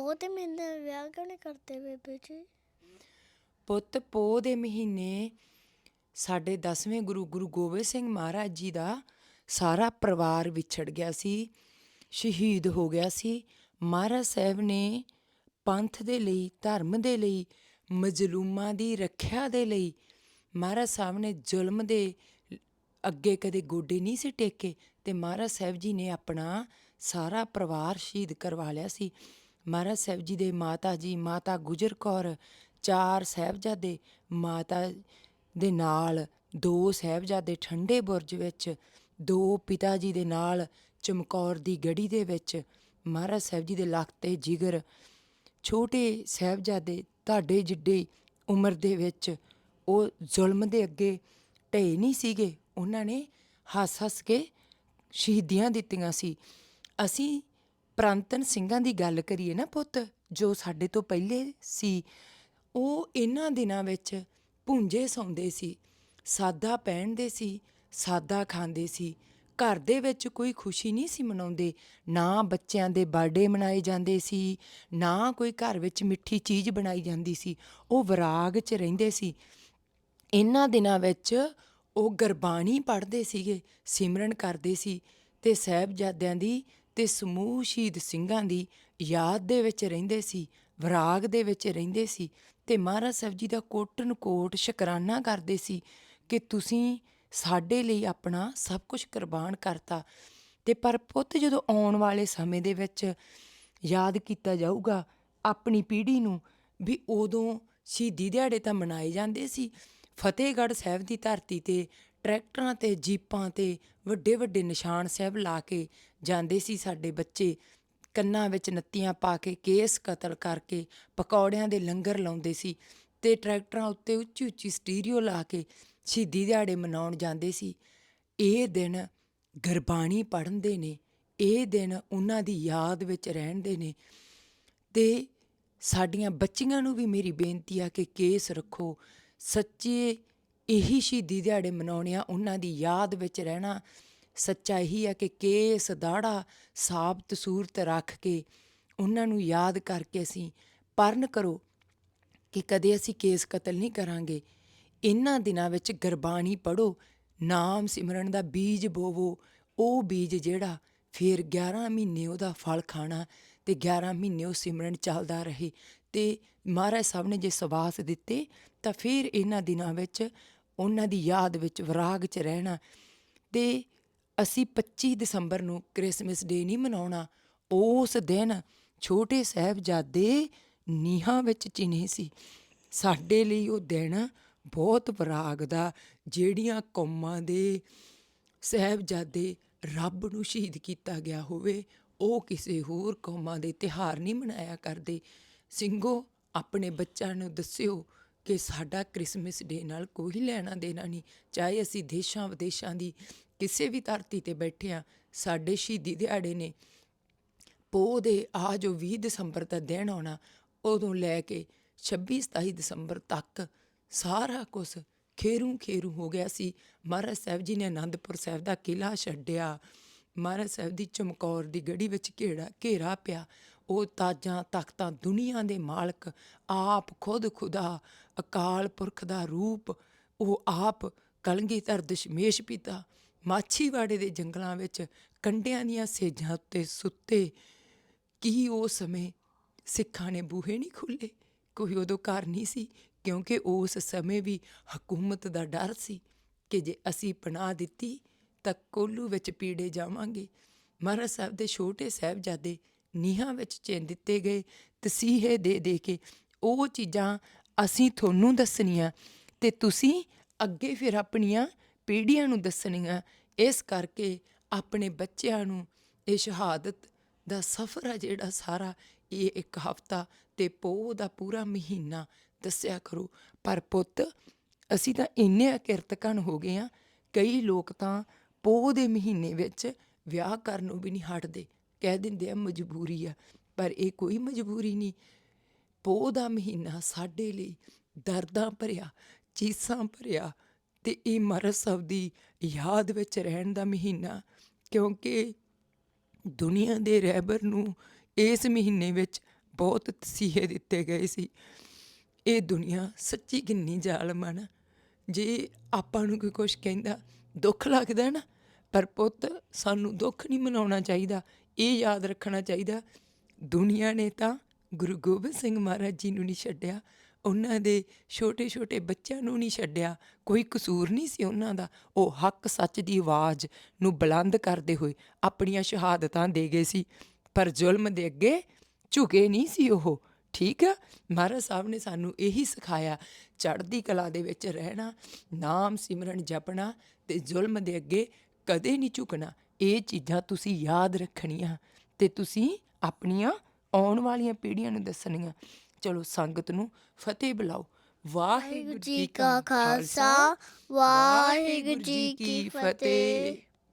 ਪੋਹ ਤੇ ਮਹੀਨੇ ਵਿਆਹ ਕਿਉਂ ਨਹੀਂ ਕਰਦੇ ਬੇਬੇ ਜੀ? ਪੁੱਤ, ਪੋਹ ਦੇ ਮਹੀਨੇ ਸਾਡੇ 10ਵੇਂ ਗੁਰੂ ਗੁਰੂ ਗੋਬਿੰਦ ਸਿੰਘ ਮਹਾਰਾਜ ਜੀ ਦਾ ਸਾਰਾ ਪਰਿਵਾਰ ਵਿਛੜ ਗਿਆ ਸੀ, ਸ਼ਹੀਦ ਹੋ ਗਿਆ ਸੀ। ਮਹਾਰਾਜ ਸਾਹਿਬ ਨੇ ਪੰਥ ਦੇ ਲਈ, ਧਰਮ ਦੇ ਲਈ, ਮਜ਼ਲੂਮਾਂ ਦੀ ਰੱਖਿਆ ਦੇ ਲਈ ਮਹਾਰਾਜ ਸਾਹਿਬ ਨੇ ਜ਼ੁਲਮ ਦੇ ਅੱਗੇ ਕਦੇ ਗੋਡੇ ਨਹੀਂ ਸੀ ਟੇਕੇ ਤੇ ਮਹਾਰਾਜ ਸਾਹਿਬ ਜੀ ਨੇ ਆਪਣਾ ਸਾਰਾ ਪਰਿਵਾਰ ਸ਼ਹੀਦ ਕਰਵਾ ਲਿਆ ਸੀ। ਮਹਾਰਾਜ ਸਾਹਿਬ ਜੀ ਦੇ ਮਾਤਾ ਜੀ, ਮਾਤਾ ਗੁਜਰ ਕੌਰ, ਚਾਰ ਸਾਹਿਬਜ਼ਾਦੇ ਮਾਤਾ ਦੇ ਨਾਲ, ਦੋ ਸਾਹਿਬਜ਼ਾਦੇ ਠੰਡੇ ਬੁਰਜ ਵਿੱਚ, ਦੋ ਪਿਤਾ ਜੀ ਦੇ ਨਾਲ ਚਮਕੌਰ ਦੀ ਗੜੀ ਦੇ ਵਿੱਚ। ਮਹਾਰਾਜ ਸਾਹਿਬ ਜੀ ਦੇ ਲੱਕ ਤੇ ਜਿਗਰ, ਛੋਟੇ ਸਾਹਿਬਜ਼ਾਦੇ ਤੁਹਾਡੇ ਜਿੱਡੇ ਉਮਰ ਦੇ ਵਿੱਚ, ਉਹ ਜ਼ੁਲਮ ਦੇ ਅੱਗੇ ਢੇ ਨਹੀਂ ਸੀਗੇ। ਉਹਨਾਂ ਨੇ ਹੱਸ ਹੱਸ ਕੇ ਸ਼ਹੀਦੀਆਂ ਦਿੱਤੀਆਂ ਸੀ। ਅਸੀਂ ਪ੍ਰਾਂਤਨ ਸਿੰਘਾਂ ਦੀ ਗੱਲ ਕਰੀਏ ਨਾ ਪੁੱਤ, ਜੋ ਸਾਡੇ ਤੋਂ ਪਹਿਲੇ ਸੀ, ਉਹ ਇਹਨਾਂ ਦਿਨਾਂ ਵਿੱਚ ਭੁੰਜੇ ਸੌਂਦੇ ਸੀ, ਸਾਦਾ ਪਹਿਨਦੇ ਸੀ, ਸਾਦਾ ਖਾਂਦੇ ਸੀ, ਘਰ ਦੇ ਵਿੱਚ ਕੋਈ ਖੁਸ਼ੀ ਨਹੀਂ ਸੀ ਮਨਾਉਂਦੇ, ਨਾ ਬੱਚਿਆਂ ਦੇ ਬਰਥਡੇ ਮਨਾਏ ਜਾਂਦੇ ਸੀ, ਨਾ ਕੋਈ ਘਰ ਵਿੱਚ ਮਿੱਠੀ ਚੀਜ਼ ਬਣਾਈ ਜਾਂਦੀ ਸੀ, ਉਹ ਵਿਰਾਗ 'ਚ ਰਹਿੰਦੇ ਸੀ। ਇਹਨਾਂ ਦਿਨਾਂ ਵਿੱਚ ਉਹ ਗੁਰਬਾਣੀ ਪੜ੍ਹਦੇ ਸੀਗੇ, ਸਿਮਰਨ ਕਰਦੇ ਸੀ ਤੇ ਸਾਹਿਬਜ਼ਾਦਿਆਂ ਦੀ ਤੇ ਸਮੂਹ ਸ਼ਹੀਦ ਸਿੰਘਾਂ ਦੀ ਯਾਦ ਦੇ ਵਿੱਚ ਰਹਿੰਦੇ ਸੀ, ਵਿਰਾਗ ਦੇ ਵਿੱਚ ਰਹਿੰਦੇ ਸੀ ਤੇ ਮਹਾਰਾਜ ਸਾਹਿਬ ਜੀ ਦਾ ਕੋਟਨ ਕੋਟ ਸ਼ੁਕਰਾਨਾ ਕਰਦੇ ਸੀ ਕਿ ਤੁਸੀਂ ਸਾਡੇ ਲਈ ਆਪਣਾ ਸਭ ਕੁਝ ਕੁਰਬਾਨ ਕਰਤਾ। ਤੇ ਪਰ ਪੁੱਤ ਜਦੋਂ ਆਉਣ ਵਾਲੇ ਸਮੇਂ ਦੇ ਵਿੱਚ ਯਾਦ ਕੀਤਾ ਜਾਊਗਾ ਆਪਣੀ ਪੀੜ੍ਹੀ ਨੂੰ ਵੀ ਉਦੋਂ ਸ਼ਹੀਦੀ ਦਿਹਾੜੇ ਤਾਂ ਮਨਾਏ ਜਾਂਦੇ ਸੀ, ਫਤਿਹਗੜ੍ਹ ਸਾਹਿਬ ਦੀ ਧਰਤੀ ਤੇ ਟਰੈਕਟਰਾਂ ਤੇ ਜੀਪਾਂ ਤੇ ਵੱਡੇ ਵੱਡੇ ਨਿਸ਼ਾਨ ਸਾਹਿਬ ਲਾ ਕੇ ਜਾਂਦੇ ਸੀ ਸਾਡੇ ਬੱਚੇ। ਕੰਨਾਂ ਵਿੱਚ ਨੱਤੀਆਂ ਪਾ ਕੇ ਕੇਸ ਕਤਲ ਕਰਕੇ ਪਕੌੜਿਆਂ ਦੇ ਲੰਗਰ ਲਾਉਂਦੇ ਸੀ ਤੇ ਟਰੈਕਟਰਾਂ ਉੱਤੇ ਉੱਚੀ ਉੱਚੀ ਸਟੀਰੀਓ ਲਾ ਕੇ ਸ਼ਹੀਦੀ ਦਿਹਾੜੇ ਮਨਾਉਣ ਜਾਂਦੇ ਸੀ। ਇਹ ਦਿਨ ਗੁਰਬਾਣੀ ਪੜ੍ਹਨ ਦੇ ਨੇ, ਇਹ ਦਿਨ ਉਹਨਾਂ ਦੀ ਯਾਦ ਵਿੱਚ ਰਹਿਣ ਦੇ ਨੇ ਤੇ ਸਾਡੀਆਂ ਬੱਚੀਆਂ ਨੂੰ ਵੀ ਮੇਰੀ ਬੇਨਤੀ ਆ ਕਿ ਕੇਸ ਰੱਖੋ। ਸੱਚੇ ਇਹੀ ਸ਼ਹੀਦੀ ਦਿਹਾੜੇ ਮਨਾਉਣੇ ਆ ਉਹਨਾਂ ਦੀ ਯਾਦ ਵਿੱਚ ਰਹਿਣਾ ਸੱਚਾ ਇਹੀ ਆ ਕਿ ਕੇਸ, ਦਾੜਾ ਸਾਬਤ ਸੂਰਤ ਰੱਖ ਕੇ ਉਹਨਾਂ ਨੂੰ ਯਾਦ ਕਰਕੇ ਅਸੀਂ ਪਰਨ ਕਰੋ ਕਿ ਕਦੇ ਅਸੀਂ ਕੇਸ ਕਤਲ ਨਹੀਂ ਕਰਾਂਗੇ। ਇਹਨਾਂ ਦਿਨਾਂ ਵਿੱਚ ਗੁਰਬਾਣੀ ਪੜੋ ਨਾਮ ਸਿਮਰਨ ਦਾ ਬੀਜ ਬੋਵੋ, ਉਹ ਬੀਜ ਜਿਹੜਾ ਫਿਰ 11 ਮਹੀਨੇ ਉਹਦਾ ਫਲ ਖਾਣਾ ਤੇ 11 ਮਹੀਨੇ ਉਹ ਸਿਮਰਨ ਚੱਲਦਾ ਰਹੇ। ਤੇ ਮਹਾਰਾਜ ਸਾਹਿਬ ਨੇ ਜੇ ਸਵਾਸ ਦਿੱਤੇ ਤਾਂ ਫਿਰ ਇਹਨਾਂ ਦਿਨਾਂ ਵਿੱਚ ਉਹਨਾਂ ਦੀ ਯਾਦ ਵਿੱਚ ਵਿਰਾਗ 'ਚ ਰਹਿਣਾ ਤੇ ਅਸੀਂ 25 ਦਸੰਬਰ ਨੂੰ ਕ੍ਰਿਸਮਸ ਡੇ ਨਹੀਂ ਮਨਾਉਣਾ, ਉਸ ਦਿਨ ਛੋਟੇ ਸਾਹਿਬਜ਼ਾਦੇ ਨੀਹਾਂ ਵਿੱਚ ਚਿਨੇ ਸੀ। ਸਾਡੇ ਲਈ ਉਹ ਦਿਨ ਬਹੁਤ ਵਿਰਾਗ ਦਾ, ਜਿਹੜੀਆਂ ਕੌਮਾਂ ਦੇ ਸਾਹਿਬਜ਼ਾਦੇ ਰੱਬ ਨੂੰ ਸ਼ਹੀਦ ਕੀਤਾ ਗਿਆ ਹੋਵੇ, ਉਹ ਕਿਸੇ ਹੋਰ ਕੌਮਾਂ ਦੇ ਤਿਹਾਰ ਨਹੀਂ ਮਨਾਇਆ ਕਰਦੇ। ਸਿੰਘੋ, ਆਪਣੇ ਬੱਚਿਆਂ ਨੂੰ ਦੱਸਿਓ ਕਿ ਸਾਡਾ ਕ੍ਰਿਸਮਸ ਡੇ ਨਾਲ ਕੋਈ ਲੈਣਾ ਦੇਣਾ ਨਹੀਂ। ਚਾਹੇ ਅਸੀਂ ਦੇਸ਼ਾਂ ਵਿਦੇਸ਼ਾਂ ਦੀ ਕਿਸੇ ਵੀ ਧਰਤੀ ਤੇ ਬੈਠੇ ਆ ਸਾਡੇ ਸ਼ਹੀਦੀ ਦਿਹਾੜੇ ਨੇ। ਪੋ ਦੇ ਆ ਜੋ 20 ਦਸੰਬਰ ਦਾ ਦਿਨ ਆਉਣਾ, ਉਦੋਂ ਲੈ ਕੇ 26 27 ਦਸੰਬਰ ਤੱਕ ਸਾਰਾ ਕੁਝ ਖੇਰੂ ਖੇਰੂ ਹੋ ਗਿਆ ਸੀ। ਮਹਾਰਾਜ ਸਾਹਿਬ ਜੀ ਨੇ ਆਨੰਦਪੁਰ ਸਾਹਿਬ ਦਾ ਕਿਲਾ ਛੱਡਿਆ। ਮਹਾਰਾਜ ਸਾਹਿਬ ਦੀ ਚਮਕੌਰ ਦੀ ਗੜੀ ਵਿੱਚ ਘੇੜਾ, ਘੇਰਾ ਪਿਆ। ਉਹ ਤਾਜਾਂ ਤਖਤਾਂ ਦੁਨੀਆ ਦੇ ਮਾਲਕ, ਆਪ ਖੁਦ ਖੁਦਾ, ਅਕਾਲ ਪੁਰਖ ਦਾ ਰੂਪ, ਉਹ ਆਪ ਕਲਗੀਧਰ ਦਸ਼ਮੇਸ਼ ਪਿਤਾ, ਮਾਛੀਵਾੜੇ ਦੇ ਜੰਗਲਾਂ ਵਿੱਚ ਕੰਡਿਆਂ ਦੀਆਂ ਸੇਜਾਂ ਉੱਤੇ ਸੁੱਤੇ। ਕੀ ਉਹ ਸਮੇਂ ਸਿੱਖਾਂ ਨੇ ਬੂਹੇ ਨਹੀਂ ਖੁੱਲੇ ਕੋਈ ਉਦੋਂ ਘਰ ਨਹੀਂ ਸੀ, ਕਿਉਂਕਿ ਉਸ ਸਮੇਂ ਵੀ ਹਕੂਮਤ ਦਾ ਡਰ ਸੀ ਕਿ ਜੇ ਅਸੀਂ ਪਨਾਹ ਦਿੱਤੀ ਤਾਂ ਕੋਲੂ ਵਿੱਚ ਪੀੜੇ ਜਾਵਾਂਗੇ। ਮਹਾਰਾਜ ਸਾਹਿਬ ਦੇ ਛੋਟੇ ਸਾਹਿਬਜ਼ਾਦੇ ਨੀਹਾਂ ਵਿੱਚ ਚਿਣ ਦਿੱਤੇ ਗਏ, ਤਸੀਹੇ ਦੇ ਦੇ ਕੇ ਉਹ ਚੀਜ਼ਾਂ ਅਸੀਂ ਤੁਹਾਨੂੰ ਦੱਸਣੀਆਂ ਤੇ ਤੁਸੀਂ ਅੱਗੇ ਫਿਰ ਆਪਣੀਆਂ ਪੀੜ੍ਹੀਆਂ ਨੂੰ ਦੱਸਣੀਆਂ। ਇਸ ਕਰਕੇ ਆਪਣੇ ਬੱਚਿਆਂ ਨੂੰ ਇਹ ਸ਼ਹਾਦਤ ਦਾ ਸਫ਼ਰ ਆ ਜਿਹੜਾ ਸਾਰਾ, ਇਹ ਇੱਕ ਹਫਤਾ ਤੇ ਪੋਹ ਦਾ ਪੂਰਾ ਮਹੀਨਾ ਦੱਸਿਆ ਕਰੋ। ਪਰ ਪੁੱਤ, ਅਸੀਂ ਤਾਂ ਇੰਨੇ ਅਕਿਰਤਕਨ ਹੋ ਗਏ ਆ ਕਈ ਲੋਕ ਤਾਂ ਪੋਹ ਦੇ ਮਹੀਨੇ ਵਿੱਚ ਵਿਆਹ ਕਰਨ ਨੂੰ ਵੀ ਨਹੀਂ ਹਟਦੇ। ਕਹਿ ਦਿੰਦੇ ਆ ਮਜਬੂਰੀ ਆ, ਪਰ ਇਹ ਕੋਈ ਮਜਬੂਰੀ ਨਹੀਂ। ਪੋ ਦਾ ਮਹੀਨਾ ਸਾਡੇ ਲਈ ਦਰਦਾਂ ਭਰਿਆ, ਚੀਸਾਂ ਭਰਿਆ ਤੇ ਇਹ ਮਹਾਰਾਜ ਸਾਹਿਬ ਦੀ ਯਾਦ ਵਿੱਚ ਰਹਿਣ ਦਾ ਮਹੀਨਾ, ਕਿਉਂਕਿ ਦੁਨੀਆ ਦੇ ਰਹਿਬਰ ਨੂੰ ਇਸ ਮਹੀਨੇ ਵਿੱਚ ਬਹੁਤ ਤਸੀਹੇ ਦਿੱਤੇ ਗਏ ਸੀ। ਇਹ ਦੁਨੀਆ ਸੱਚੀ ਕਿੰਨੀ ਜ਼ਾਲਮ ਜੇ ਆਪਾਂ ਨੂੰ ਕੋਈ ਕੁਝ ਕਹਿੰਦਾ ਦੁੱਖ ਲੱਗਦਾ ਨਾ ਪਰ ਪੁੱਤ, ਸਾਨੂੰ ਦੁੱਖ ਨਹੀਂ ਮਨਾਉਣਾ ਚਾਹੀਦਾ। ਇਹ ਯਾਦ ਰੱਖਣਾ ਚਾਹੀਦਾ। ਦੁਨੀਆ ਨੇ ਤਾਂ ਗੁਰੂ ਗੋਬਿੰਦ ਸਿੰਘ ਮਹਾਰਾਜ ਜੀ ਨੂੰ ਨਹੀਂ ਛੱਡਿਆ। ਉਹਨਾਂ ਦੇ ਛੋਟੇ ਛੋਟੇ ਬੱਚਿਆਂ ਨੂੰ ਨਹੀਂ ਛੱਡਿਆ। ਕੋਈ ਕਸੂਰ ਨਹੀਂ ਸੀ ਉਹਨਾਂ ਦਾ। ਉਹ ਹੱਕ ਸੱਚ ਦੀ ਆਵਾਜ਼ ਨੂੰ ਬੁਲੰਦ ਕਰਦੇ ਹੋਏ ਆਪਣੀਆਂ ਸ਼ਹਾਦਤਾਂ ਦੇ ਗਏ ਸੀ। ਪਰ ਜ਼ੁਲਮ ਦੇ ਅੱਗੇ ਝੁਕੇ ਨਹੀਂ ਸੀ ਉਹ। ਠੀਕ ਆ? ਮਹਾਰਾਜ ਸਾਹਿਬ ਨੇ ਸਾਨੂੰ ਇਹੀ ਸਿਖਾਇਆ, ਚੜ੍ਹਦੀ ਕਲਾ ਦੇ ਵਿੱਚ ਰਹਿਣਾ, ਨਾਮ ਸਿਮਰਨ ਜਪਣਾ ਤੇ ਜ਼ੁਲਮ ਦੇ ਅੱਗੇ ਕਦੇ ਨਹੀਂ ਝੁਕਣਾ। ਇਹ ਚੀਜ਼ਾਂ ਤੁਸੀਂ ਯਾਦ ਰੱਖਣੀਆਂ ਤੇ ਤੁਸੀਂ ਆਪਣੀਆਂ ਆਉਣ ਵਾਲੀਆਂ ਪੀੜ੍ਹੀਆਂ ਨੂੰ ਦੱਸਣੀਆਂ। ਚਲੋ ਸੰਗਤ ਨੂੰ ਫਤਿਹ ਬੁਲਾਓ। ਵਾਹਿਗੁਰੂ ਜੀ ਕਾ ਖਾਲਸਾ ਵਾਹਿਗੁਰੂ ਜੀ ਕੀ ਫਤਿਹ।